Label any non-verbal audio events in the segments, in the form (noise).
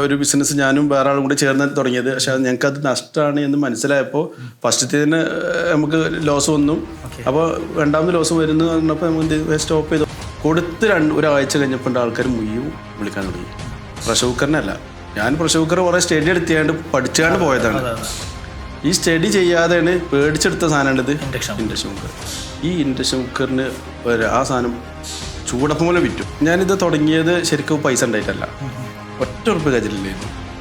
ഒരു ബിസിനസ് ഞാനും വേറെ ആളും കൂടി ചേർന്ന് തുടങ്ങിയത്. പക്ഷെ അത് ഞങ്ങൾക്ക് അത് നഷ്ടമാണ് എന്ന് മനസ്സിലായപ്പോൾ ഫസ്റ്റ് ഫസ്റ്റത്തേന് നമുക്ക് ലോസ് വന്നു. അപ്പോൾ രണ്ടാമത് ലോസ് വരുന്നു പറഞ്ഞപ്പോൾ നമ്മൾ സ്റ്റോപ്പ് ചെയ്തു. കൊടുത്ത് രണ്ട് ഒരാഴ്ച കഴിഞ്ഞപ്പോൾ ആൾക്കാർ മുയ്യും വിളിക്കാൻ തുടങ്ങി. പ്രഷർ കുക്കറിനല്ല ഞാൻ പ്രഷർ കുക്കർ കുറേ സ്റ്റഡി എടുത്തിയാണ്ട് പഠിച്ചാണ്ട് പോയതാണ്. ഈ സ്റ്റഡി ചെയ്യാതെയാണ് പേടിച്ചെടുത്ത സാധനമാണിത്. Induction cooker. ഈ ഇൻഡക്ഷൻ കുക്കറിന് ആ സാധനം ചൂടപ്പം പോലെ വിറ്റു. ഞാനിത് തുടങ്ങിയത് ശരിക്കും പൈസ ഉണ്ടായിട്ടല്ല. ഒറ്റ ഉറുപ്പ്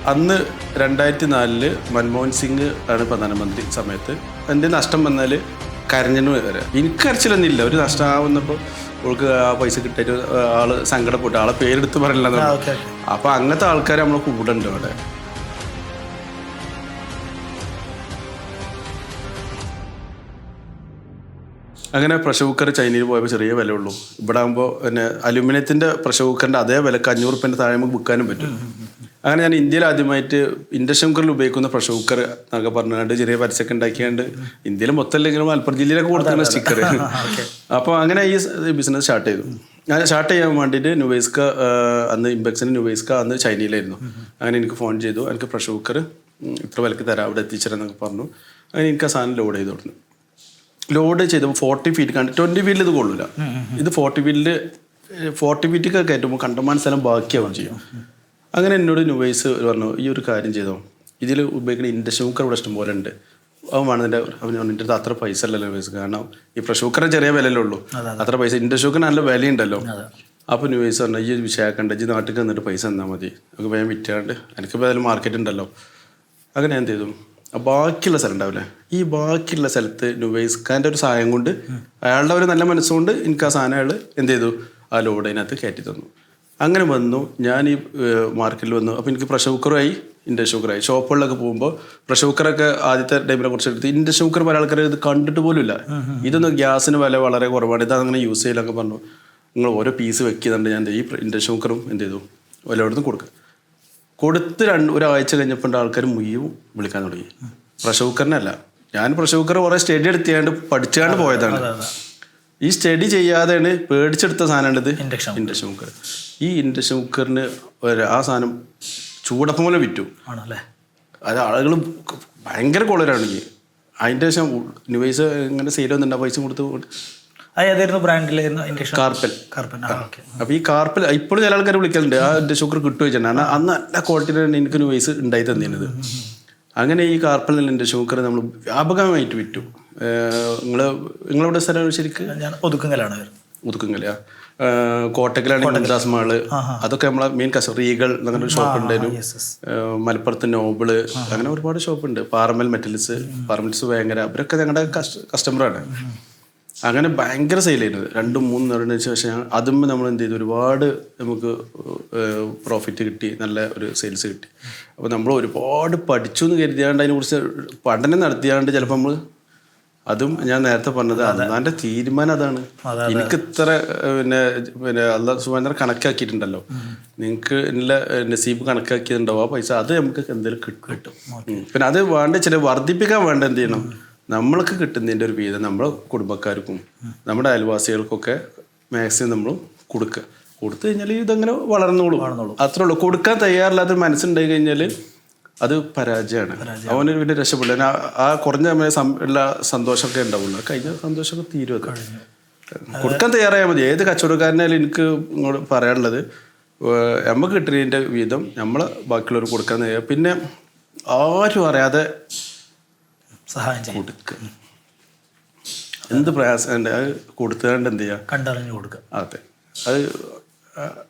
അന്ന് രണ്ടായിരത്തി നാലിൽ മൻമോഹൻ സിംഗ് ആണ് പ്രധാനമന്ത്രി സമയത്ത്. എന്റെ നഷ്ടം വന്നാൽ കരഞ്ഞു വരെ. എനിക്ക് കരച്ചിലൊന്നുമില്ല. ഒരു നഷ്ടമാവുന്നപ്പോൾ അവൾക്ക് ആ പൈസ കിട്ടിയിട്ട് ആൾ സങ്കടപ്പെട്ടു ആളെ പേരെടുത്ത് പറയില്ല ഓക്കെ അപ്പൊ അങ്ങനത്തെ ആൾക്കാർ നമ്മളെ കൂടെ ഉണ്ട് അവിടെ. അങ്ങനെ പ്രഷർ കുക്കർ ചൈനയിൽ പോയപ്പോൾ ചെറിയ വില ഉള്ളൂ ഇവിടെ ആകുമ്പോൾ പിന്നെ അലുമിനിയത്തിന്റെ പ്രഷർ കുക്കറിന്റെ അതേ വിലക്ക് അഞ്ഞൂറ് റുപ്യന്റെ താഴെ നമുക്ക് വിൽക്കാനും പറ്റും. അങ്ങനെ ഞാൻ ഇന്ത്യയിൽ ആദ്യമായിട്ട് ഇൻഡക്ഷൻ കുക്കറിൽ ഉപയോഗിക്കുന്ന പ്രഷർ കുക്കർ എന്നൊക്കെ പറഞ്ഞുകൊണ്ട് ചെറിയ പരസ്യമൊക്കെ ഉണ്ടാക്കിയാണ്ട് ഇന്ത്യയിൽ മൊത്തം ഇല്ലെങ്കിലും മലപ്പുറം ജില്ലയിലൊക്കെ കൊടുത്തിരുന്ന സ്റ്റിക്കർ (laughs) അപ്പോൾ അങ്ങനെ ഈ ബിസിനസ് സ്റ്റാർട്ട് ചെയ്തു. ഞാൻ സ്റ്റാർട്ട് ചെയ്യാൻ വേണ്ടിയിട്ട് നുവേസ്ക അന്ന് ഇമ്പെക്സിന് നുവേസ്ക അന്ന് ചൈനയിലായിരുന്നു. അങ്ങനെ എനിക്ക് ഫോൺ ചെയ്തു. എനിക്ക് പ്രഷർ കുക്കർ ഇത്ര വിലക്ക് തരാം. അവിടെ എത്തിച്ചേരാന്നൊക്കെ പറഞ്ഞു. അങ്ങനെ എനിക്ക് ആ സാധനം ലോഡ് ചെയ്ത് കൊടുത്തു ലോഡ് ചെയ്തപ്പോൾ ഫോർട്ടി ഫീറ്റ് കണ്ട് ട്വന്റി ഫീറ്റിൽ ഇത് കൊള്ളില്ല ഇത് ഫോർട്ടി ഫീറ്റിൽ ഫോർട്ടി ഫീറ്റൊക്കെ കയറ്റുമ്പോൾ കണ്ടമാൻ സ്ഥലം ബാക്കിയാവും ചെയ്യും. അങ്ങനെ എന്നോട് നുവൈസ് പറഞ്ഞു ഈ ഒരു കാര്യം ചെയ്തോ. ഇതിൽ ഉപയോഗിക്കുന്ന ഇൻഡക്ഷൻ കുക്കർ ഇവിടെ ഇഷ്ടം പോലെ ഉണ്ട്. അവൻ വേണതിന്റെ അവൻ എന്റെ അടുത്ത് അത്ര പൈസ അല്ലല്ലോ നുവൈസ്. കാരണം ഈ പ്രഷർ കുക്കറിന് ചെറിയ വിലയല്ലേ ഉള്ളൂ. അത്ര പൈസ ഇൻഡക്ഷൻ കുക്കറിന് നല്ല വിലയുണ്ടല്ലോ. അപ്പോൾ ന്യൂസ് പറഞ്ഞു ഈ ഒരു വിഷയാക്കണ്ട ഈ നാട്ടിൽ വന്നിട്ട് പൈസ തന്നാൽ മതി. നമുക്ക് വേഗം വിറ്റാണ്ട് എനിക്കിപ്പോൾ അതിൽ മാർക്കറ്റ് ഉണ്ടല്ലോ. അങ്ങനെ ഞാൻ എന്ത് ചെയ്തു? ബാക്കിയുള്ള സ്ഥലം ഉണ്ടാവില്ലേ? ഈ ബാക്കിയുള്ള സ്ഥലത്ത് നുവൈസ് ഖാന്റെ ഒരു സഹായം കൊണ്ട് അയാളുടെ ഒരു നല്ല മനസ്സുകൊണ്ട് എനിക്ക് ആ സാധനം അയാൾ എന്ത് ചെയ്തു? ആ ലോഡ് അതിനകത്ത് കയറ്റി തന്നു. അങ്ങനെ വന്നു. ഞാൻ ഈ മാർക്കറ്റിൽ വന്നു. അപ്പോൾ എനിക്ക് പ്രഷർ കുക്കറായി ഇൻഡക്ഷൻ കുക്കറായി. ഷോപ്പുകളിലൊക്കെ പോകുമ്പോൾ പ്രഷർ കുക്കറൊക്കെ ആദ്യത്തെ ടൈമിനെ കുറിച്ച് എടുത്ത് ഇൻഡക്ഷൻ കുക്കർ പല ആൾക്കാർ ഇത് കണ്ടിട്ട് പോലും ഇല്ല. ഇതൊന്നും ഗ്യാസിന് വില വളരെ കുറവാണ്. ഇത് അങ്ങനെ യൂസ് ചെയ്യലൊക്കെ പറഞ്ഞു. നിങ്ങൾ ഓരോ പീസ് വെക്കുന്നുണ്ട്. ഞാൻ ഈ ഇൻഡക്ഷൻ കുക്കറും എന്ത് ചെയ്തു? വല്ലയിടത്തും കൊടുക്കുക കൊടുത്ത് രണ്ട് ഒരാഴ്ച കഴിഞ്ഞപ്പോൾ ആൾക്കാർ മുയ്യും വിളിക്കാൻ തുടങ്ങി. പ്രഷർ കുക്കറിനല്ല ഞാൻ പ്രഷർ കുക്കർ കുറേ സ്റ്റഡി എടുത്തിയാണ്ട് പഠിച്ചാണ്ട് പോയതാണ്. ഈ സ്റ്റഡി ചെയ്യാതെയാണ് പേടിച്ചെടുത്ത സാധനം ഇത് ഇൻഡക്ഷൻ ഇൻഡക്ഷൻ കുക്കർ. ഈ ഇൻഡക്ഷൻ കുക്കറിന് ഒരു ആ സാധനം ചൂടപ്പം പോലെ വിറ്റു. ആണല്ലേ? അത് ആളുകൾ ഭയങ്കര കോളരാണ്. ഈ അതിന്റെ ശേഷം ന്യൂസ് ഇങ്ങനെ സെയിൽ വന്നിട്ടുണ്ട്. പൈസ കൊടുത്ത് ഏതായിരുന്നു ഇൻഡക്ഷൻ കാർപ്പൽ. അപ്പോൾ ഈ കാർപ്പൽ ഇപ്പോഴും ചില ആൾക്കാർ വിളിക്കലുണ്ട് ആ ഷുഗർ കാരണം അന്ന് നല്ല ക്വാളിറ്റിയിലാണ് എനിക്ക് വയസ്സ് ഉണ്ടായി തന്നിരുന്നത്. അങ്ങനെ ഈ കാർപ്പൽ എന്റെ ഷുഗർ നമ്മൾ വ്യാപകമായിട്ട് വിറ്റു. നിങ്ങൾ നിങ്ങളവിടെ സ്ഥലം ശരിക്ക്? ഞാൻ ഒതുക്കുങ്ങലാണ്. കോട്ടക്കലാണെങ്കിൽ മുംതാസ് മാൾ. അതൊക്കെ നമ്മളെ മെയിൻ കസ്റ്റമർ റീഗൾ അങ്ങനെ ഒരു ഷോപ്പ് ഉണ്ടായിരുന്നു മലപ്പുറത്ത് നോബിൾ അങ്ങനെ ഒരുപാട് ഷോപ്പ് ഉണ്ട്. പാറമൽ മെറ്റൽസ് പാറമൽസ് ഭയങ്കര അവരൊക്കെ ഞങ്ങളുടെ കസ്റ്റമറാണ് അങ്ങനെ ഭയങ്കര സെയിലായിരുന്നു രണ്ടും മൂന്നും നേടുന്ന ശേഷം അതും നമ്മൾ എന്ത് ചെയ്തു? ഒരുപാട് നമുക്ക് പ്രോഫിറ്റ് കിട്ടി. നല്ല ഒരു സെയിൽസ് കിട്ടി. അപ്പോൾ നമ്മൾ ഒരുപാട് പഠിച്ചു എന്ന് കരുതിയാണ്ട് അതിനെക്കുറിച്ച് പഠനം നടത്തിയാണ്ട് ചിലപ്പോൾ നമ്മൾ അതും ഞാൻ നേരത്തെ പറഞ്ഞത് അന്നാന്റെ തീരുമാനം അതാണ്. എനിക്ക് ഇത്ര പിന്നെ പിന്നെ അല്ല സുഖേന്ദ്രൻ കണക്കാക്കിയിട്ടുണ്ടല്ലോ. നിങ്ങൾക്ക് എല്ലാ നസീബ് കണക്കാക്കിയിട്ടുണ്ടാവും. ആ പൈസ അത് നമുക്ക് എന്തെങ്കിലും കിട്ടും. പിന്നെ അത് വേണ്ട ചില വർദ്ധിപ്പിക്കാൻ വേണ്ട എന്ത് ചെയ്യണം? നമ്മൾക്ക് കിട്ടുന്നതിന്റെ ഒരു വീതം നമ്മൾ കുടുംബക്കാർക്കും നമ്മുടെ അയൽവാസികൾക്കൊക്കെ മാക്സിമം നമ്മൾ കൊടുക്കുക. കൊടുത്തു കഴിഞ്ഞാൽ ഇതങ്ങനെ വളർന്നോളൂ. വളർന്നോളൂ. അത്രേ ഉള്ളൂ. കൊടുക്കാൻ തയ്യാറില്ലാത്തൊരു മനസ്സുണ്ടായി കഴിഞ്ഞാൽ അത് പരാജയമാണ്. അവനൊരു പിന്നെ രക്ഷപ്പെടില്ല ആ- കുറഞ്ഞ സമയം ഉള്ള സന്തോഷമൊക്കെ ഉണ്ടാവുള്ളൂ. കഴിഞ്ഞ സന്തോഷമൊക്കെ തീരുമൊക്കെ കൊടുക്കാൻ തയ്യാറായാൽ മതി. ഏത് കച്ചവടക്കാരനായാലും എനിക്ക് ഇങ്ങോട്ട് പറയാനുള്ളത് നമുക്ക് കിട്ടുന്നതിന്റെ വീതം നമ്മൾ ബാക്കിയുള്ളവർ കൊടുക്കാൻ തയ്യാ പിന്നെ ആരും അറിയാതെ സഹായം കൊടുക്കുക എന്ത് പ്രയാസം അത് കൊടുത്തുകൊണ്ട് എന്ത് ചെയ്യുക കണ്ടറിഞ്ഞു കൊടുക്കുക അതെ. അത്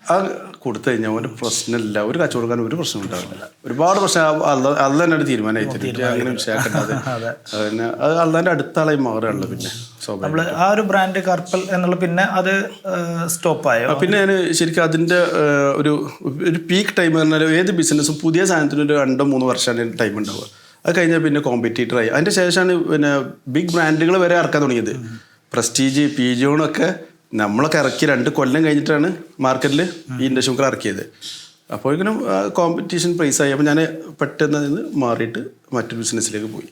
ആ- കൊടുത്തു കഴിഞ്ഞാൽ ഒരു പ്രശ്നമില്ല. ഒരു കച്ചവടക്കാരൻ ഒരു പ്രശ്നം ഉണ്ടാവില്ല. ഒരുപാട് പ്രശ്നം. അല്ല അല്ല തന്നെ ഒരു തീരുമാനമായിട്ട് തരും അങ്ങനെ വിഷയാക്കേണ്ടത് (laughs) പിന്നെ അത്. അള്ളാന്റെ അടുത്താളായി മാറുകയുള്ളു പിന്നെ നമ്മൾ ആ ഒരു ബ്രാൻഡ് കർപ്പൽ എന്നുള്ള പിന്നെ അത് സ്റ്റോപ്പായോ? ആയോ പിന്നെ ഞാൻ ശരിക്കും അതിന്റെ ഒരു ഒരു പീക്ക് ടൈം പറഞ്ഞാൽ ഏത് ബിസിനസ്സും പുതിയ സാധനത്തിന് ഒരു രണ്ടോ മൂന്നോ വർഷമാണ് ടൈം ഉണ്ടാവുക. അത് കഴിഞ്ഞാൽ പിന്നെ കോമ്പറ്റീറ്ററായി അതിന്റെ ശേഷമാണ് പിന്നെ ബിഗ് ബ്രാൻഡുകൾ വരെ ഇറക്കാൻ തുടങ്ങിയത്. പ്രസ്റ്റീജ് പി ജിയോണൊക്കെ നമ്മളൊക്കെ ഇറക്കി രണ്ട് കൊല്ലം കഴിഞ്ഞിട്ടാണ് മാർക്കറ്റിൽ ഈ ഇൻഡസ്ട്രി കുക്കർ ഇറക്കിയത് ഇങ്ങനെ കോമ്പറ്റീഷൻ പ്രൈസ് ആയി. അപ്പോൾ ഞാൻ പെട്ടെന്ന് നിന്ന് മാറിയിട്ട് മറ്റൊരു ബിസിനസ്സിലേക്ക് പോയി.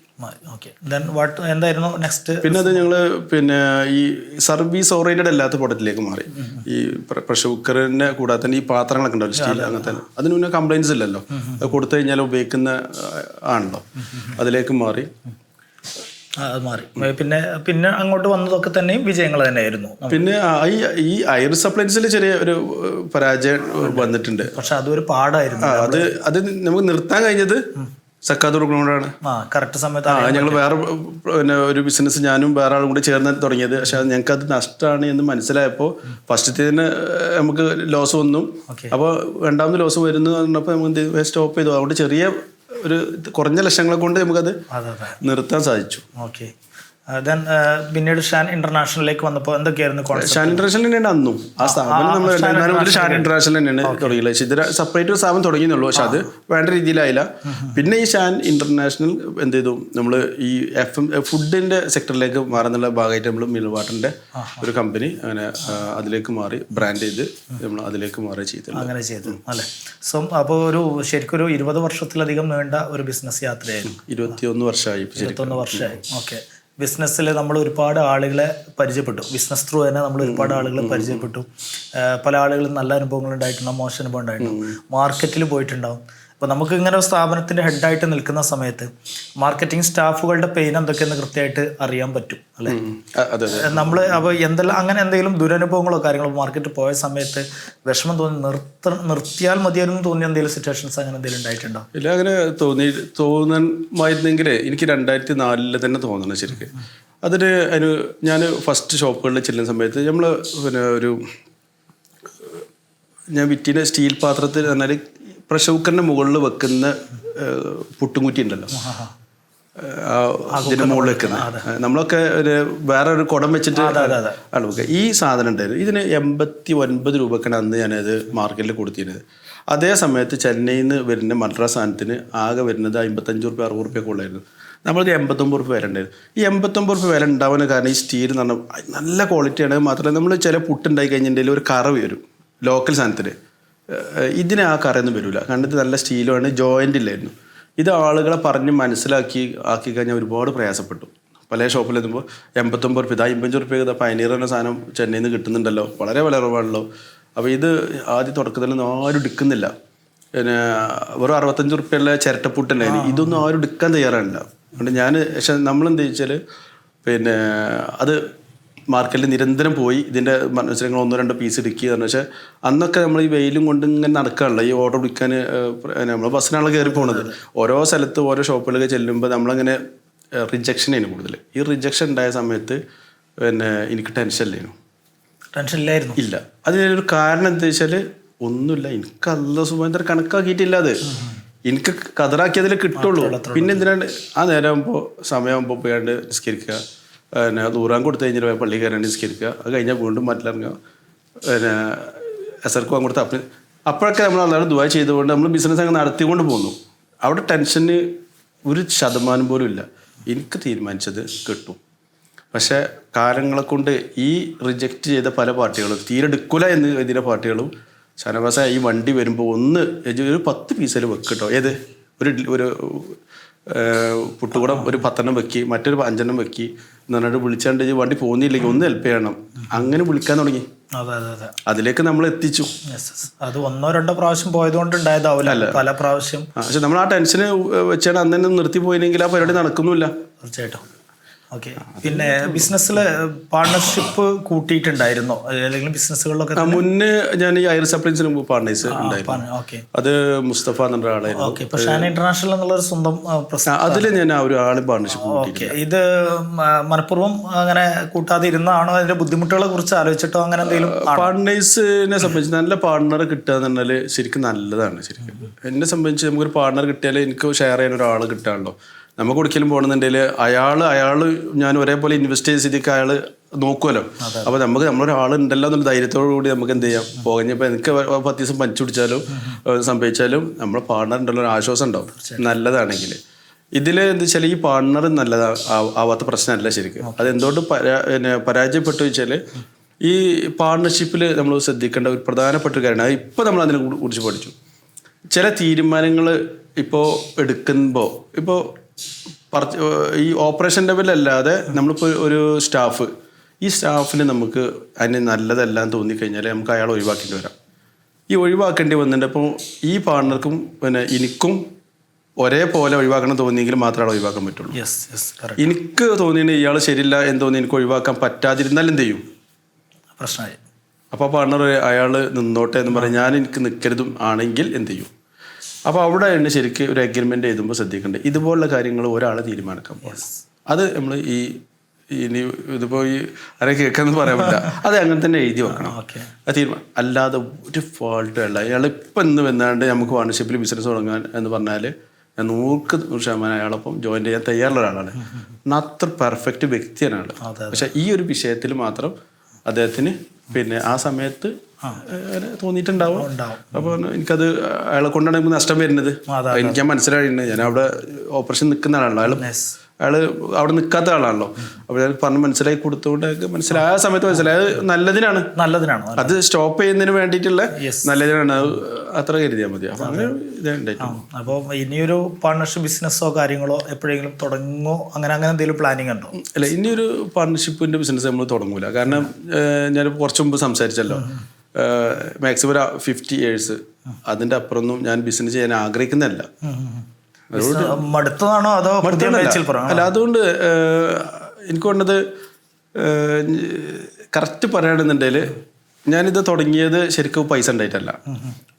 ഓക്കെ വാട്ട് എന്തായിരുന്നു നെക്സ്റ്റ് പിന്നെ അത് ഞങ്ങൾ പിന്നെ ഈ സർവീസ് ഓറിയന്റഡ് അല്ലാത്ത പ്രൊഡക്റ്റിലേക്ക് മാറി. ഈ പ്രഷർ കുക്കറിനെ കൂടാതെ തന്നെ ഈ പാത്രങ്ങളൊക്കെ ഉണ്ടാവും സ്റ്റീൽ അങ്ങനത്തെ അതിന് മുന്നേ കംപ്ലൈൻസ് ഇല്ലല്ലോ. അത് കൊടുത്തു കഴിഞ്ഞാൽ ഉപയോഗിക്കുന്ന ആണല്ലോ. അതിലേക്ക് മാറി. അത് മാറി. പിന്നെ പിന്നെ അങ്ങോട്ട് വന്നതൊക്കെ തന്നെയും വിജയങ്ങൾ തന്നെയായിരുന്നു. പിന്നെ ഈ അയർ സപ്ലൈൻസിൽ ചെറിയ ഒരു പരാജയം വന്നിട്ടുണ്ട്. പക്ഷെ അതൊരു പാടായിരുന്നു. അത് അത് നമുക്ക് നിർത്താൻ കഴിഞ്ഞത് സക്കാത്ത് കൊടുക്കുന്നതുകൊണ്ടാണ് കറക്റ്റ് സമയത്ത് ഞങ്ങൾ വേറെ പിന്നെ ഒരു ബിസിനസ് ഞാനും വേറെ ആളും കൂടി ചേർന്ന് തുടങ്ങിയത്. പക്ഷെ ഞങ്ങൾക്ക് അത് നഷ്ടമാണ് എന്ന് മനസ്സിലായപ്പോൾ ഫസ്റ്റത്തേന് നമുക്ക് ലോസ് വന്നു. അപ്പോൾ രണ്ടാമത് ലോസ് വരുന്നു പറഞ്ഞപ്പോൾ നമുക്ക് സ്റ്റോപ്പ് ചെയ്തു. അതുകൊണ്ട് ചെറിയ ഒരു കുറഞ്ഞ ലക്ഷങ്ങളെ കൊണ്ട് നമുക്കത് നിർത്താൻ സാധിച്ചു. ഓക്കെ. ദെൻ പിന്നീട് ഷാൻ ഇന്റർനാഷണലിലേക്ക് വന്നപ്പോൾ എന്തൊക്കെയായിരുന്നു ഷാൻ ഇന്റർനാഷണൽ തന്നെയാണ് അന്നും. ആ സ്ഥാപനം നമ്മൾ രണ്ടായിരം മുതൽ ഷാൻ ഇന്റർനാഷണൽ തന്നെയാണ് തുടങ്ങിയത് പക്ഷെ സെപ്പറേറ്റ് ഒരു സ്ഥാപനം തുടങ്ങിയെന്നുള്ളൂ. പക്ഷെ അത് വേണ്ട രീതിയിലായില്ല. പിന്നെ ഈ ഷാൻ ഇന്റർനാഷണൽ എന്ത് ചെയ്തു? നമ്മൾ ഈ എഫ് എം ഫുഡിന്റെ സെക്ടറിലേക്ക് മാറുന്നുള്ള ഭാഗമായിട്ട് നമ്മൾ മിൽവാട്ടിന്റെ ഒരു കമ്പനി അങ്ങനെ അതിലേക്ക് മാറി ബ്രാൻഡ് ചെയ്ത് നമ്മൾ അതിലേക്ക് മാറി ചെയ്തു അങ്ങനെ ചെയ്തു. അല്ലെ? സോ അപ്പോൾ ഒരു ശരിക്കും ഒരു ഇരുപത് വർഷത്തിലധികം വേണ്ട ഒരു ബിസിനസ് യാത്രയായിരുന്നു. ഇരുപത്തിയൊന്ന് വർഷമായി ഇരുപത്തൊന്ന് വർഷമായി. ഓക്കെ ബിസിനസ്സിൽ നമ്മൾ ഒരുപാട് ആളുകളെ പരിചയപ്പെട്ടു. ബിസിനസ് ത്രൂ തന്നെ നമ്മൾ ഒരുപാട് ആളുകളെ പരിചയപ്പെട്ടു. പല ആളുകളും നല്ല അനുഭവങ്ങൾ ഉണ്ടായിട്ടുണ്ടാവും മോശം അനുഭവം ഉണ്ടായിട്ടുണ്ടാവും മാർക്കറ്റിൽ പോയിട്ടുണ്ടാവും. അപ്പോൾ നമുക്ക് ഇങ്ങനെ ഒരു സ്ഥാപനത്തിന്റെ ഹെഡായിട്ട് നിൽക്കുന്ന സമയത്ത് മാർക്കറ്റിംഗ് സ്റ്റാഫുകളുടെ പെയിൻ എന്തൊക്കെയെന്ന് കൃത്യമായിട്ട് അറിയാൻ പറ്റും അല്ലേ? നമ്മൾ അപ്പോൾ എന്തെല്ലാം അങ്ങനെ എന്തെങ്കിലും ദുരനുഭവങ്ങളോ കാര്യങ്ങളോ മാർക്കറ്റിൽ പോയ സമയത്ത് വിഷമം തോന്നി നിർത്ത നിർത്തിയാൽ മതിയായിരുന്നു തോന്നിയ എന്തെങ്കിലും സിറ്റുവേഷൻസ് അങ്ങനെ എന്തെങ്കിലും ഉണ്ടായിട്ടുണ്ടോ? ഇല്ല അങ്ങനെ തോന്നി തോന്നുമായിരുന്നെങ്കിൽ എനിക്ക് രണ്ടായിരത്തി നാലിൽ തന്നെ തോന്നണം ശരിക്കും. അതിന് അതിന് ഞാൻ ഫസ്റ്റ് ഷോപ്പുകളിൽ ചെല്ലുന്ന സമയത്ത് നമ്മൾ പിന്നെ ഒരു ഞാൻ വിറ്റിന്റെ സ്റ്റീൽ പാത്രത്തിൽ പറഞ്ഞാൽ പ്രഷർ മുകളിൽ വെക്കുന്ന പുട്ടുംകുറ്റി ഉണ്ടല്ലോ ഇതിന്റെ മുകളിൽ വെക്കുന്ന. നമ്മളൊക്കെ ഒരു വേറെ ഒരു കുടം വെച്ചിട്ട് ആണ് വെക്കുക ഈ സാധനം ഉണ്ടായിരുന്നു. ഇതിന് എൺപത്തി ഒൻപത് രൂപക്കാണ് അന്ന് ഞാനത് മാർക്കറ്റിൽ കൊടുത്തിരുന്നത്. അതേ സമയത്ത് ചെന്നൈയിൽ നിന്ന് വരുന്ന മദ്രാസ് സാധനത്തിന് ആകെ വരുന്നത് അമ്പത്തഞ്ച് റുപ്യ അറുപത് റുപ്യൊക്കെ ഉള്ളായിരുന്നു. നമ്മളത് എൺപത്തൊമ്പത് റുപ്യ വില ഉണ്ടായിരുന്നു. ഈ എൺപത്തൊമ്പത് റുപ്യ വില ഉണ്ടാവുന്ന കാരണം ഈ സ്റ്റീൽ എന്ന് പറഞ്ഞാൽ നല്ല ക്വാളിറ്റിയാണ് മാത്രമല്ല നമ്മൾ ചില പുട്ടുണ്ടായി കഴിഞ്ഞിട്ടുണ്ടെങ്കിൽ ഒരു കറ വരും. ലോക്കൽ സാധനത്തിന്. ഇതിന് ആ കറയൊന്നും വരില്ല കാരണം ഇത് നല്ല സ്റ്റീലുമാണ് ജോയിന്റ് ഇല്ലായിരുന്നു. ഇത് ആളുകളെ പറഞ്ഞ് മനസ്സിലാക്കി ആക്കി കഴിഞ്ഞാൽ ഒരുപാട് പ്രയാസപ്പെട്ടു. പല ഷോപ്പിലെത്തുമ്പോൾ എൺപത്തൊമ്പത് റുപ്യ ഇതാ അമ്പഞ്ച് റുപ്യ ഇതാ പയനീർ എന്ന സാധനം ചെന്നൈയിൽ നിന്ന് കിട്ടുന്നുണ്ടല്ലോ. വളരെ വില കുറവാണല്ലോ. അപ്പോൾ ഇത് ആദ്യം തുടക്കത്തിലൊന്നും ആരും എടുക്കുന്നില്ല. പിന്നെ വെറും അറുപത്തഞ്ച് റുപ്യയുള്ള ചിരട്ടപ്പൂട്ടുണ്ടായിരുന്നു ഇതൊന്നും ആരും എടുക്കാൻ തയ്യാറാണില്ല അതുകൊണ്ട് ഞാൻ പക്ഷെ നമ്മളെന്താ വെച്ചാൽ പിന്നെ അത് മാർക്കറ്റിൽ നിരന്തരം പോയി ഇതിന്റെ മത്സരങ്ങൾ ഒന്നോ രണ്ടോ പീസ് എടുക്കുക എന്ന് വെച്ചാൽ അന്നൊക്കെ നമ്മൾ ഈ വെയിലും കൊണ്ട് ഇങ്ങനെ നടക്കാനുള്ള ഈ ഓർഡർ പിടിക്കാൻ നമ്മൾ ബസ്സിനാണല്ലോ കയറി പോണത്. ഓരോ സ്ഥലത്ത് ഓരോ ഷോപ്പുകളിൽ ചെല്ലുമ്പോൾ നമ്മളിങ്ങനെ റിജക്ഷൻ ആയിരുന്നു കൂടുതൽ. ഈ റിജക്ഷൻ ഉണ്ടായ സമയത്ത് പിന്നെ എനിക്ക് ടെൻഷൻ ഇല്ലായിരുന്നു. ടെൻഷൻ ഇല്ലായിരുന്നു? ഇല്ല. അതിനൊരു കാരണം എന്താ വെച്ചാൽ ഒന്നുമില്ല. എനിക്ക് അല്ല സുമേന്ദ്ര കണക്കാക്കിയിട്ടില്ല അത്. എനിക്ക് കതറാക്കിയതിൽ കിട്ടുള്ളൂ. പിന്നെ എന്തിനാണ്? ആ നേരം ആകുമ്പോൾ സമയമാകുമ്പോൾ പോയാണ്ട് നിസ്കരിക്കുക. പിന്നെ ദൂരം കൊടുത്തു കഴിഞ്ഞാൽ പള്ളി കയറാൻ നിസ്കരിക്കുക അത് കഴിഞ്ഞാൽ വീണ്ടും മറ്റിലിറങ്ങുക. പിന്നെ എസർക്ക് അങ്ങോട്ട് അപ്പം അപ്പോഴൊക്കെ നമ്മൾ എല്ലാവരും ദുബായ് ചെയ്തുകൊണ്ട് നമ്മൾ ബിസിനസ് അങ്ങ് നടത്തിക്കൊണ്ട് പോന്നു. അവിടെ ടെൻഷന് ഒരു ശതമാനം പോലും ഇല്ല. എനിക്ക് തീരുമാനിച്ചത് കിട്ടും. പക്ഷേ കാലങ്ങളെ കൊണ്ട് ഈ റിജക്റ്റ് ചെയ്ത പല പാർട്ടികളും തീരെ എടുക്കില്ല എന്ന് എഴുതിയ പാർട്ടികളും ഷനവാസ ഈ വണ്ടി വരുമ്പോൾ ഒന്ന് ഒരു പത്ത് പീസിൽ വെക്കട്ടോ ഏത്? ഒരു ഒരു പുട്ടുകൂടം ഒരു പത്തെണ്ണം വെക്കി മറ്റൊരു അഞ്ചെണ്ണം വെക്കി എന്ന് പറഞ്ഞിട്ട് വിളിച്ചാണ്ട് വണ്ടി പോകുന്നില്ലെങ്കിൽ ഒന്ന് ഹെൽപ്പ് ചെയ്യണം. അങ്ങനെ വിളിക്കാൻ തുടങ്ങി. അതെ അതെ അതെ. അതിലേക്ക് നമ്മൾ എത്തിച്ചു. അത് ഒന്നോ രണ്ടോ പ്രാവശ്യം പോയതുകൊണ്ട് ഉണ്ടായതാവില്ല. പല പ്രാവശ്യം. പക്ഷെ നമ്മൾ ആ ടെൻഷന് വെച്ചാണ് അന്നെ നിർത്തി പോയില്ലെങ്കിൽ ആ പരിപാടി നടക്കുന്നില്ല തീർച്ചയായിട്ടും. ഓക്കെ. പിന്നെ ബിസിനസ്സിൽ പാർട്ണർഷിപ്പ് കൂട്ടിയിട്ടുണ്ടായിരുന്നോ? അല്ലെങ്കിൽ ബിസിനസ്സുകളിലൊക്കെ മുന്നേ ഞാൻ ഈ ഐർ സപ്ലൈൻസിന് മുമ്പ് പാർട്ണേഴ്സ് ഉണ്ടായിരുന്നു. അത് മുസ്തഫ എന്ന ഒരാളായിരുന്നു. ഇന്റർനാഷണൽ എന്നുള്ളൊരു സ്വന്തം പ്രശ്നം അതിൽ ഞാൻ ആ ഒരു ആൾ പാർട്ണർഷിപ്പ് ഓക്കെ. ഇത് മനഃപൂർവം അങ്ങനെ കൂട്ടാതെ ഇരുന്നാണോ അതിന്റെ ബുദ്ധിമുട്ടുകളെ കുറിച്ച് ആലോചിച്ചിട്ടോ? അങ്ങനെ എന്തെങ്കിലും പാർട്ട്നേഴ്സിനെ സംബന്ധിച്ച് നല്ല പാർട്ണർ കിട്ടുക എന്ന് പറഞ്ഞാൽ ശരിക്കും നല്ലതാണ് ശരിക്കും. എന്നെ സംബന്ധിച്ച് നമുക്കൊരു പാർട്ണർ കിട്ടിയാലേ എനിക്ക് ഷെയർ ചെയ്യാൻ ഒരാൾ കിട്ടാണല്ലോ. നമുക്ക് ഒരിക്കലും പോകണമെന്നുണ്ടെങ്കിൽ അയാൾ അയാൾ ഞാൻ ഒരേപോലെ ഇൻവെസ്റ്റ് ചെയ്ത സ്ഥിതിക്ക് അയാൾ നോക്കുമല്ലോ അപ്പോൾ നമുക്ക് നമ്മളൊരാൾ ഉണ്ടല്ലോ എന്നുള്ള ധൈര്യത്തോടു കൂടി നമുക്ക് എന്ത് ചെയ്യാം? പോകഞ്ഞപ്പോൾ എനിക്ക് പത്ത് ദിവസം പഞ്ചു പിടിച്ചാലും സംഭവിച്ചാലും നമ്മളെ പാർട്ണർ ഉണ്ടല്ലോ ഒരു ആശ്വാസം ഉണ്ടാവും. നല്ലതാണെങ്കിൽ ഇതിൽ എന്താ വെച്ചാൽ ഈ പാർട്ണർ നല്ലതാ ആവാത്ത പ്രശ്നമല്ല ശരിക്കും. അത് എന്തുകൊണ്ട് പരാ- പിന്നെ പരാജയപ്പെട്ടു വെച്ചാൽ ഈ പാർട്ണർഷിപ്പിൽ നമ്മൾ ശ്രദ്ധിക്കേണ്ട ഒരു പ്രധാനപ്പെട്ട ഒരു കാര്യമാണ്. ഇപ്പോൾ ഇപ്പം നമ്മൾ അതിനെ കുറിച്ച് പഠിച്ചു. ചില തീരുമാനങ്ങൾ ഇപ്പോൾ എടുക്കുമ്പോൾ ഇപ്പോൾ ഈ ഓപ്പറേഷൻ ലെവലല്ലാതെ നമ്മളിപ്പോൾ ഒരു സ്റ്റാഫ്. ഈ സ്റ്റാഫിന് നമുക്ക് അതിന് നല്ലതല്ല എന്ന് തോന്നിക്കഴിഞ്ഞാൽ നമുക്ക് അയാൾ ഒഴിവാക്കേണ്ടി വരാം. ഈ ഒഴിവാക്കേണ്ടി വന്നിട്ട് അപ്പോൾ ഈ പാർട്ണർക്കും പിന്നെ എനിക്കും ഒരേപോലെ ഒഴിവാക്കണം തോന്നിയെങ്കിൽ മാത്രമേ അയാൾ ഒഴിവാക്കാൻ പറ്റുള്ളൂ. യെസ് യെസ് എനിക്ക് തോന്നിയിട്ട് ഇയാൾ ശരിയില്ല എന്ന് തോന്നി എനിക്ക് ഒഴിവാക്കാൻ പറ്റാതിരുന്നാൽ എന്ത് ചെയ്യും? പ്രശ്നമായി. അപ്പോൾ പാർട്ണർ അയാൾ നിന്നോട്ടെ എന്ന് പറഞ്ഞാൽ ഞാൻ എനിക്ക് നിൽക്കരുതും ആണെങ്കിൽ എന്ത് ചെയ്യും? അപ്പോൾ അവിടെയാണ് ശരിക്കും ഒരു അഗ്രിമെന്റ് എഴുതുമ്പോൾ ശ്രദ്ധിക്കേണ്ടത് ഇതുപോലുള്ള കാര്യങ്ങൾ ഒരാൾ തീരുമാനിക്കാൻ പോകണം അത് നമ്മൾ ഈ ഇനി ഇതിപ്പോൾ ഈ ആരെ കേൾക്കാന്ന് പറയാൻ പറ്റില്ല. (laughs) അത് അങ്ങനെ തന്നെ എഴുതി വെക്കണം. ഓക്കെ അത് തീരുമാനം അല്ലാതെ ഒരു ഫോൾട്ടും അല്ല. അയാൾ ഇപ്പം ഇന്ന് വന്നാണ്ട് നമുക്ക് പാർട്ണർഷിപ്പിൽ ബിസിനസ് തുടങ്ങാൻ എന്ന് പറഞ്ഞാൽ ഞാൻ നൂർക്ക് നൂറ് ശതമാനം അയാളൊപ്പം ജോയിൻ ചെയ്യാൻ തയ്യാറുള്ള ഒരാളാണ്. എന്നാൽ (laughs) അത്ര പെർഫെക്റ്റ് വ്യക്തിയാണ് അതെ, പക്ഷെ ഈ ഒരു വിഷയത്തിൽ മാത്രം അദ്ദേഹത്തിന് പിന്നെ ആ സമയത്ത് തോന്നിയിട്ടുണ്ടാവും. അപ്പൊ എനിക്കത് അയാളെ കൊണ്ടാണ് നഷ്ടം വരുന്നത്. എനിക്ക് ഞാൻ മനസ്സിലായിട്ടുണ്ട്. ഞാൻ അവിടെ ഓപ്പറേഷൻ നിൽക്കുന്ന ആളാണല്ലോ. അയാൾ അയാൾ അവിടെ നിൽക്കാത്ത ആളാണല്ലോ. അപ്പോൾ ഞാൻ പറഞ്ഞ് മനസ്സിലാക്കി കൊടുത്തുകൊണ്ട് അയാൾക്ക് മനസ്സിലായ. സമയത്ത് മനസ്സിലായത് നല്ലതിനാണ്. നല്ലതിനാണ് അത് സ്റ്റോപ്പ് ചെയ്യുന്നതിന് വേണ്ടിയിട്ടുള്ള. നല്ലതിനാണ്. അത്ര കരുതിയാൽ മതി. അപ്പോൾ അങ്ങനെ അപ്പോൾ ഇനിയൊരു പാർട്ണർഷിപ്പ് ബിസിനസ്സോ കാര്യങ്ങളോ എപ്പോഴെങ്കിലും തുടങ്ങോ അങ്ങനെ അങ്ങനെ എന്തെങ്കിലും പ്ലാനിങ് ഉണ്ടോ? അല്ല ഇനിയൊരു പാർട്ണർഷിപ്പിന്റെ ബിസിനസ് നമ്മൾ തുടങ്ങൂല. കാരണം ഞാൻ കുറച്ച് മുമ്പ് സംസാരിച്ചല്ലോ. മാക്സിമം ഒരു ഫിഫ്റ്റി ഇയേഴ്സ് അതിന്റെ അപ്പുറമൊന്നും ഞാൻ ബിസിനസ് ചെയ്യാൻ ആഗ്രഹിക്കുന്നതല്ല. ബിസിനസ് മടുത്തതാണോ അതോ അല്ല അതുകൊണ്ട് എനിക്ക് വേണ്ടത് കറക്റ്റ് പറയുകയാണെന്നുണ്ടെങ്കിൽ ഞാനിത് തുടങ്ങിയത് ശരിക്കും പൈസ ഉണ്ടായിട്ടല്ല.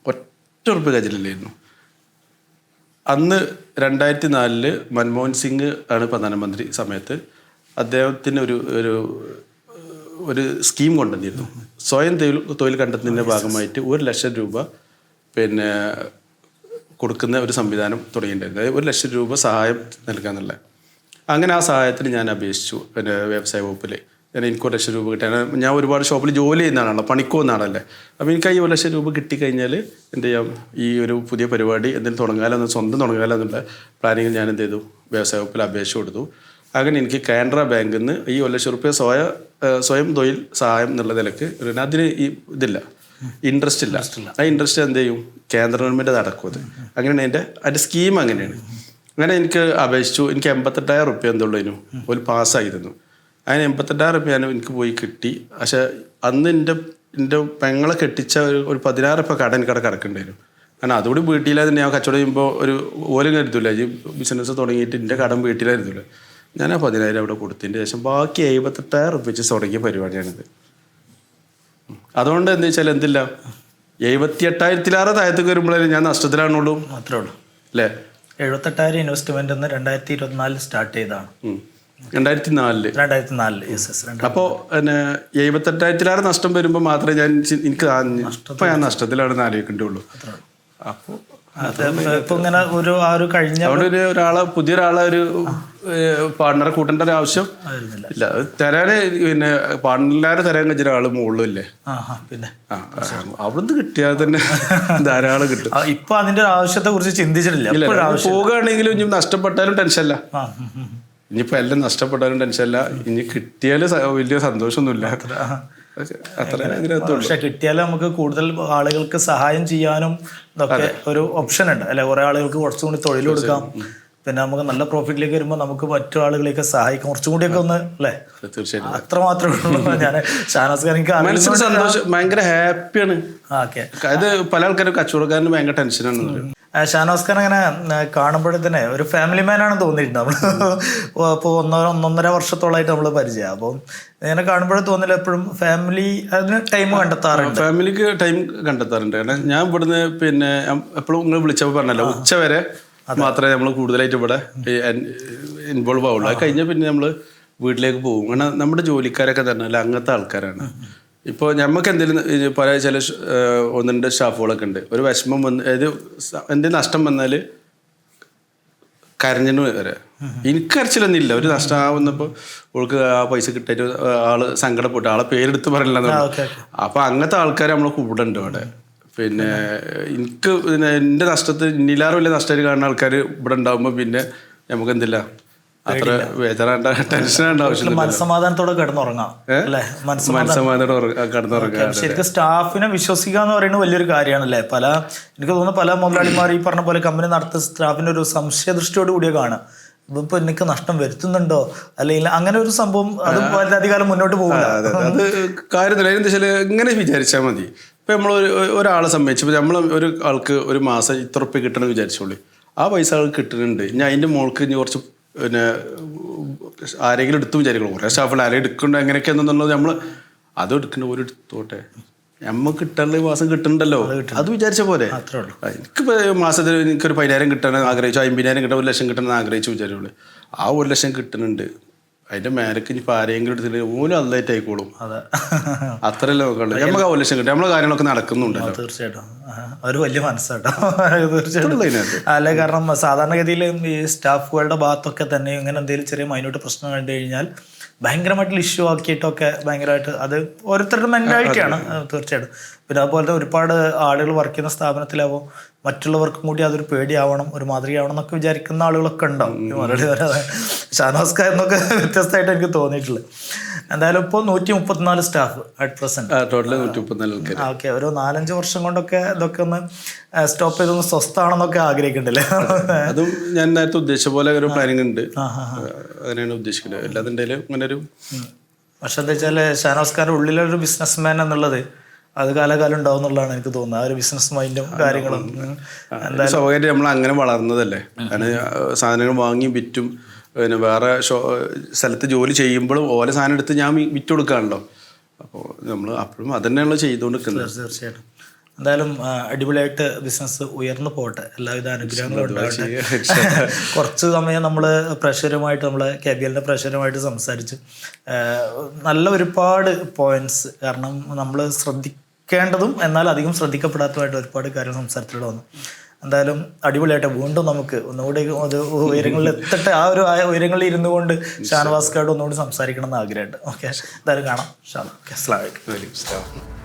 ഒറ്റ ഉറുപ്പ് കാര്യമില്ലായിരുന്നു അന്ന് രണ്ടായിരത്തി നാലിൽ മൻമോഹൻ സിംഗ് ആണ് പ്രധാനമന്ത്രി സമയത്ത് അദ്ദേഹത്തിന് ഒരു ഒരു ഒരു സ്കീം കൊണ്ടുവന്നിരുന്നു. സ്വയം തൊഴിൽ തൊഴിൽ കണ്ടെത്തുന്നതിന്റെ ഭാഗമായിട്ട് ഒരു ലക്ഷം രൂപ പിന്നെ കൊടുക്കുന്ന ഒരു സംവിധാനം തുടങ്ങിയിട്ടുണ്ട്. ഒരു ലക്ഷം രൂപ സഹായം നൽകുക അങ്ങനെ ആ സഹായത്തിന് ഞാൻ അപേക്ഷിച്ചു പിന്നെ വ്യവസായ വകുപ്പിൽ ഞാൻ എനിക്ക് ഒരു ലക്ഷം രൂപ കിട്ടാൻ ഞാൻ ഒരുപാട് ഷോപ്പിൽ ജോലി ചെയ്യുന്ന ആളാണല്ലോ പണിക്ക് പോകുന്ന അപ്പോൾ എനിക്ക് ഈ ഒരു ലക്ഷം രൂപ കിട്ടിക്കഴിഞ്ഞാൽ എന്ത് ചെയ്യാം? ഈ ഒരു പുതിയ പരിപാടി എന്തെങ്കിലും തുടങ്ങാലോ എന്ന് സ്വന്തം തുടങ്ങാലോ എന്നുള്ള പ്ലാനിങ്ങിൽ ഞാൻ എന്ത് ചെയ്തു? വ്യവസായ വകുപ്പിൽ അപേക്ഷ കൊടുത്തു. അങ്ങനെ എനിക്ക് കാനറ ബാങ്കിൽ നിന്ന് ഈ ഒരു ലക്ഷം രൂപ സ്വയം സ്വയം തൊഴിൽ സഹായം എന്നുള്ള നിലയ്ക്ക് അതിന് ഈ ഇതില്ല. ഇൻട്രസ്റ്റ് ഇല്ല. ആ ഇൻട്രസ്റ്റ് എന്ത് ചെയ്യും? കേന്ദ്ര ഗവൺമെന്റ് അടക്കും അത്. അങ്ങനെയാണ് എന്റെ അതിന്റെ സ്കീം അങ്ങനെയാണ്. അങ്ങനെ എനിക്ക് അപേക്ഷിച്ചു. എനിക്ക് എൺപത്തെട്ടായിരം റുപ്യ എന്തുള്ളതിനു ഒരു പാസ്സായിരുന്നു അങ്ങനെ എൺപത്തെട്ടായിരം റുപ്യ ഞാൻ എനിക്ക് പോയി കിട്ടി. പക്ഷെ അന്ന് എന്റെ എന്റെ പെങ്ങളെ കെട്ടിച്ച ഒരു ഒരു പതിനായിരം റുപ്യ കട എനിക്ക് അവിടെ കിടക്കണ്ടായിരുന്നു കാരണം അതുകൂടി വീട്ടിലായിരുന്നു. ഞാൻ കച്ചവടം ചെയ്യുമ്പോൾ ഒരു ഓലും കരുതില്ല ഈ ബിസിനസ് തുടങ്ങിയിട്ട് എന്റെ കടം വീട്ടിലായിരുന്നില്ല. ഞാൻ ആ പതിനായിരം അവിടെ കൊടുത്തതിന്റെ ശേഷം ബാക്കി എഴുപത്തെട്ടായിരം റുപ്യ വെച്ച് തുടങ്ങിയ പരിപാടിയാണിത്. അതുകൊണ്ട് എന്താ വെച്ചാൽ എന്തില്ല? എഴുപത്തി എട്ടായിരത്തിലാറ് താഴത്തേക്ക് വരുമ്പോഴേ ഞാൻ നഷ്ടത്തിലാണുള്ളൂ. മാത്രമേ ഉള്ളൂ. അല്ലേ? എഴുപത്തെട്ടായിരം ഇൻവെസ്റ്റ്മെന്റ് എന്ന് രണ്ടായിരത്തി ഇരുപത്തിനാലിൽ സ്റ്റാർട്ട് ചെയ്താണ്. രണ്ടായിരത്തി നാലിൽ രണ്ടായിരത്തി നാലിൽ യെസ് യെസ് അപ്പോൾ പിന്നെ എഴുപത്തെട്ടായിരത്തിലാറ് നഷ്ടം വരുമ്പോൾ മാത്രമേ ഞാൻ എനിക്ക് ഇപ്പൊ ഞാൻ നഷ്ടത്തിലാണെന്ന് ആലോചിക്കേണ്ടുള്ളൂ അപ്പോൾ ഇപ്പൊ ഇങ്ങനെ ഒരു ആ ഒരു കഴിഞ്ഞ ഒരു ഒരാളെ പുതിയൊരാളെ ഒരു പാർട്ണറെ കൂട്ടേണ്ട ഒരു ആവശ്യം ഇല്ല. തരാന് പിന്നെ പാർട്ണറിലാരെ തരാൻ കഴിഞ്ഞ ഒരാൾ മുകളിലും ഇല്ലേ ആ ആ പിന്നെ അവിടുന്ന് കിട്ടിയാൽ തന്നെ ധാരാളം കിട്ടും. ഇപ്പൊ അതിന്റെ ആവശ്യത്തെ കുറിച്ച് ചിന്തിച്ചിട്ടില്ല. പോകുകയാണെങ്കിലും ഇനി നഷ്ടപ്പെട്ടാലും ടെൻഷനല്ല. ഇനിയിപ്പോ എല്ലാം നഷ്ടപ്പെട്ടാലും ടെൻഷനല്ല. ഇനി കിട്ടിയാൽ വലിയ സന്തോഷമൊന്നുമില്ല. പക്ഷെ കിട്ടിയാലും നമുക്ക് കൂടുതൽ ആളുകൾക്ക് സഹായം ചെയ്യാനും ഇതൊക്കെ ഒരു ഓപ്ഷൻ ഉണ്ട്. അല്ലെ കുറെ ആളുകൾക്ക് കുറച്ചും കൂടി തൊഴിൽ കൊടുക്കാം. പിന്നെ നമുക്ക് നല്ല പ്രോഫിറ്റിലേക്ക് വരുമ്പോൾ നമുക്ക് മറ്റു ആളുകളെയൊക്കെ സഹായിക്കാം. കുറച്ചും ഒക്കെ ഒന്ന് അല്ലേ? തീർച്ചയായിട്ടും. അത്ര മാത്രമേ ഉള്ളൂ ഞാൻ ഷാനാസ് മനസ്സിന് സന്തോഷം. ഭയങ്കര ഹാപ്പിയാണ് ഓക്കെ. അത് പല ആൾക്കാരും കച്ചവടക്കാരന് ഭയങ്കര ടെൻഷനാണ് ഷാനോസ് ഖാൻ അങ്ങനെ കാണുമ്പോഴേ തന്നെ ഒരു ഫാമിലി മാൻ ആണെന്ന് തോന്നിയിട്ടുണ്ട് നമ്മൾ അപ്പോൾ ഒന്നോ ഒന്നൊന്നര വർഷത്തോളമായിട്ട് നമ്മൾ പരിചയം. അപ്പം ഇങ്ങനെ കാണുമ്പോഴേ തോന്നില്ല എപ്പോഴും ഫാമിലി അതിന് ടൈം കണ്ടെത്താറുണ്ട്. ഫാമിലിക്ക് ടൈം കണ്ടെത്താറുണ്ട്. കാരണം ഞാൻ ഇവിടുന്ന് പിന്നെ എപ്പോഴും നിങ്ങൾ വിളിച്ചപ്പോൾ പറഞ്ഞല്ലോ ഉച്ച വരെ മാത്രമേ നമ്മൾ കൂടുതലായിട്ട് ഇവിടെ ഇൻവോൾവ് ആവുള്ളൂ. അത് കഴിഞ്ഞാൽ പിന്നെ നമ്മൾ വീട്ടിലേക്ക് പോകും. കാരണം നമ്മുടെ ജോലിക്കാരൊക്കെ തന്നെ അല്ല അങ്ങനത്തെ ആൾക്കാരാണ്. ഇപ്പോൾ നമുക്ക് എന്തെങ്കിലും പല ചില ഒന്ന് രണ്ട് സ്റ്റാഫുകളൊക്കെ ഉണ്ട് ഒരു വിഷമം വന്ന് അതായത് എന്റെ എന്തെങ്കിലും നഷ്ടം വന്നാൽ കരഞ്ഞു വരെ. എനിക്ക് കരച്ചിലൊന്നുമില്ല ഒരു നഷ്ടമാവുന്നപ്പോൾ ഓൾക്ക് ആ പൈസ കിട്ടിയിട്ട് ആൾ സങ്കടപ്പെട്ടു. ആളെ പേരെടുത്ത് പറയില്ല ഓക്കെ അപ്പൊ അങ്ങനത്തെ ആൾക്കാർ നമ്മൾ കൂടെ ഉണ്ട് ഇവിടെ പിന്നെ എനിക്ക് പിന്നെ എന്റെ നഷ്ടത്തിൽ ഇന്നിലാറും വലിയ നഷ്ടമായിട്ട് കാണുന്ന ആൾക്കാർ ഇവിടെ ഉണ്ടാകുമ്പോൾ പിന്നെ നമുക്ക് എന്തില്ല? അത്ര ടെൻഷൻ ആവശ്യമില്ല മനസ്സമാധാനത്തോടെ കിടന്നുറങ്ങാം അല്ലേ? മനസ്സമാധാനം മനസ്സമാധാനം ശരിക്കും സ്റ്റാഫിനെ വിശ്വസിക്കുക എന്ന് പറയുന്നത് വലിയൊരു കാര്യമാണല്ലേ? പല എനിക്ക് തോന്നുന്നു പല മുതലാളിമാർ ഈ പറഞ്ഞ പോലെ കമ്പനി നടത്തുന്ന സ്റ്റാഫിന് ഒരു സംശയദൃഷ്ടിയോട് കൂടിയ കാണുക ഇപ്പൊ എനിക്ക് നഷ്ടം വരുത്തുന്നുണ്ടോ? അല്ലെങ്കിൽ അങ്ങനെ ഒരു സംഭവം അത് വളരെയധികം മുന്നോട്ട് പോകില്ല അതെ, കാര്യത്തില്ല എന്താ വെച്ചാൽ ഇങ്ങനെ വിചാരിച്ചാൽ മതി. ഇപ്പൊ നമ്മൾ ഒരാളെ സംബന്ധിച്ച് നമ്മൾ ഒരു ആൾക്ക് ഒരു മാസം ഇത്ര ഉറുപ്പ്യ കിട്ടണമെന്ന് വിചാരിച്ചോളൂ. ആ പൈസ ആൾക്ക് കിട്ടുന്നുണ്ട്. ഞാൻ അതിന്റെ മോൾക്ക് ഇനി കുറച്ച് പിന്നെ ആരെങ്കിലും എടുത്തു വിചാരിക്കണം. കുറേ സ്റ്റാഫിൽ ആരെങ്കിലും എടുക്കണ്ട എങ്ങനെയൊക്കെയാണെന്നുള്ളത് നമ്മൾ അത് എടുക്കണ്ട ഒരു എടുത്തോട്ടെ. നമുക്ക് കിട്ടാനുള്ള മാസം കിട്ടുന്നുണ്ടല്ലോ അത് വിചാരിച്ച പോലെ. എനിക്കിപ്പോ മാസത്തിൽ എനിക്കൊരു പതിനായിരം കിട്ടാൻ ആഗ്രഹിച്ചു അമ്പതിനായിരം കിട്ടാൻ ഒരു ലക്ഷം കിട്ടണം ആഗ്രഹിച്ചു വിചാരിച്ചു ആ ഒരു ലക്ഷം കിട്ടുന്നുണ്ട്. അതിന്റെ മേലക്ക് ഇനി ആരെങ്കിലും എടുത്തിട്ട് ഓലും അല്ലായിട്ട് ആയിക്കോളും. അതെ. അത്രയല്ലേ നോക്കണ്ട നമുക്ക് ആ ലക്ഷം കിട്ടും. നമ്മളെ കാര്യങ്ങളൊക്കെ നടക്കുന്നുണ്ടല്ലോ. തീർച്ചയായിട്ടും. ഒരു വലിയ മനസ്സാട്ടോ. തീർച്ചയായിട്ടും. അല്ല കാരണം സാധാരണഗതിയിൽ ഈ സ്റ്റാഫുകളുടെ ഭാഗത്തൊക്കെ തന്നെ ഇങ്ങനെ എന്തെങ്കിലും ചെറിയ മൈനോട്ട് പ്രശ്നം കണ്ടു കഴിഞ്ഞാൽ ഭയങ്കരമായിട്ടുള്ള ഇഷ്യൂ ആക്കിയിട്ടൊക്കെ ഭയങ്കരമായിട്ട് അത് ഓരോരുത്തരുടെ മെന്റാലിറ്റിയാണ് തീർച്ചയായിട്ടും. പിന്നെ അതുപോലെ ഒരുപാട് ആളുകൾ വർക്ക് ചെയ്യുന്ന സ്ഥാപനത്തിലാവും മറ്റുള്ളവർക്കും കൂടി അതൊരു പേടിയാവണം ഒരു മാതൃകയാവണം എന്നൊക്കെ വിചാരിക്കുന്ന ആളുകളൊക്കെ ഉണ്ടാവും. ഈ മറുപടി വരാതെ ഷാനോസ്ക എന്നൊക്കെ വ്യത്യസ്തമായിട്ട് എനിക്ക് തോന്നിയിട്ടുള്ളത് എന്തായാലും ഇപ്പോൾ നൂറ്റി മുപ്പത്തിനാല് സ്റ്റാഫ് അറ്റ് പ്രസന്റ് ഓക്കെ ഒരു നാലഞ്ച് വർഷം കൊണ്ടൊക്കെ ഇതൊക്കെ ഒന്ന് സ്റ്റോപ്പ് ചെയ്തൊന്ന് സ്വസ്ഥാണെന്നൊക്കെ ആഗ്രഹിക്കണ്ടല്ലേ അതും ഞാൻ നേരത്തെ ഉദ്ദേശിച്ച പോലെ ഒരു പ്ലാനിങ് ഉണ്ട്. ആ, ഉദ്ദേശിക്കുന്നത്. അല്ലാതെ അങ്ങനെ ഒരു. പക്ഷെ എന്താ വെച്ചാൽ ഷാനോസ്കാരുടെ ഉള്ളിലൊരു ബിസിനസ് മാൻ എന്നുള്ളത് അത് കാലകാലം ഉണ്ടാവും എന്നുള്ളതാണ് എനിക്ക് തോന്നുന്നത്. ആ ഒരു ബിസിനസ് മൈൻഡും കാര്യങ്ങളും. സ്വകാര്യം സ്വാഭാവികമായിട്ട് നമ്മൾ അങ്ങനെ വളർന്നതല്ലേ? കാരണം സാധനങ്ങൾ വാങ്ങി വിറ്റും പിന്നെ വേറെ ഷോ സ്ഥലത്ത് ജോലി ചെയ്യുമ്പോഴും ഓരോ സാധനം എടുത്ത് ഞാൻ വിറ്റ് കൊടുക്കാണല്ലോ. അപ്പോൾ നമ്മൾ അപ്പോഴും അതന്നെയാണല്ലോ ചെയ്തുകൊണ്ടിരിക്കുന്നത്. തീർച്ചയായിട്ടും. എന്തായാലും അടിപൊളിയായിട്ട് ബിസിനസ് ഉയർന്നു പോകട്ടെ. എല്ലാവിധ അനുഗ്രഹങ്ങളും ഉണ്ടാവട്ടെ (laughs) കുറച്ച് സമയം നമ്മൾ പ്രഷറുമായിട്ട് നമ്മൾ കെ ബി എല്ലിന്റെ പ്രഷറുമായിട്ട് സംസാരിച്ചു നല്ല ഒരുപാട് പോയിന്റ്സ് കാരണം നമ്മൾ ശ്രദ്ധിക്കേണ്ടതും എന്നാൽ അധികം ശ്രദ്ധിക്കപ്പെടാത്തതുമായിട്ട് ഒരുപാട് കാര്യങ്ങൾ സംസാരത്തിലൂടെ വന്നു. എന്തായാലും അടിപൊളിയായിട്ട് വീണ്ടും നമുക്ക് ഒന്നുകൂടി അത് ഉയരങ്ങളിൽ എത്തട്ടെ. ആ ഒരു ഉയരങ്ങളിൽ ഇരുന്നു കൊണ്ട് ഷാനവാസ് കാർഡ് ഒന്നുകൂടി സംസാരിക്കണം എന്ന് ആഗ്രഹമുണ്ട്. ഓക്കെ? എന്തായാലും കാണാം. ഷാൻ ഓക്കെ അസ്ലാം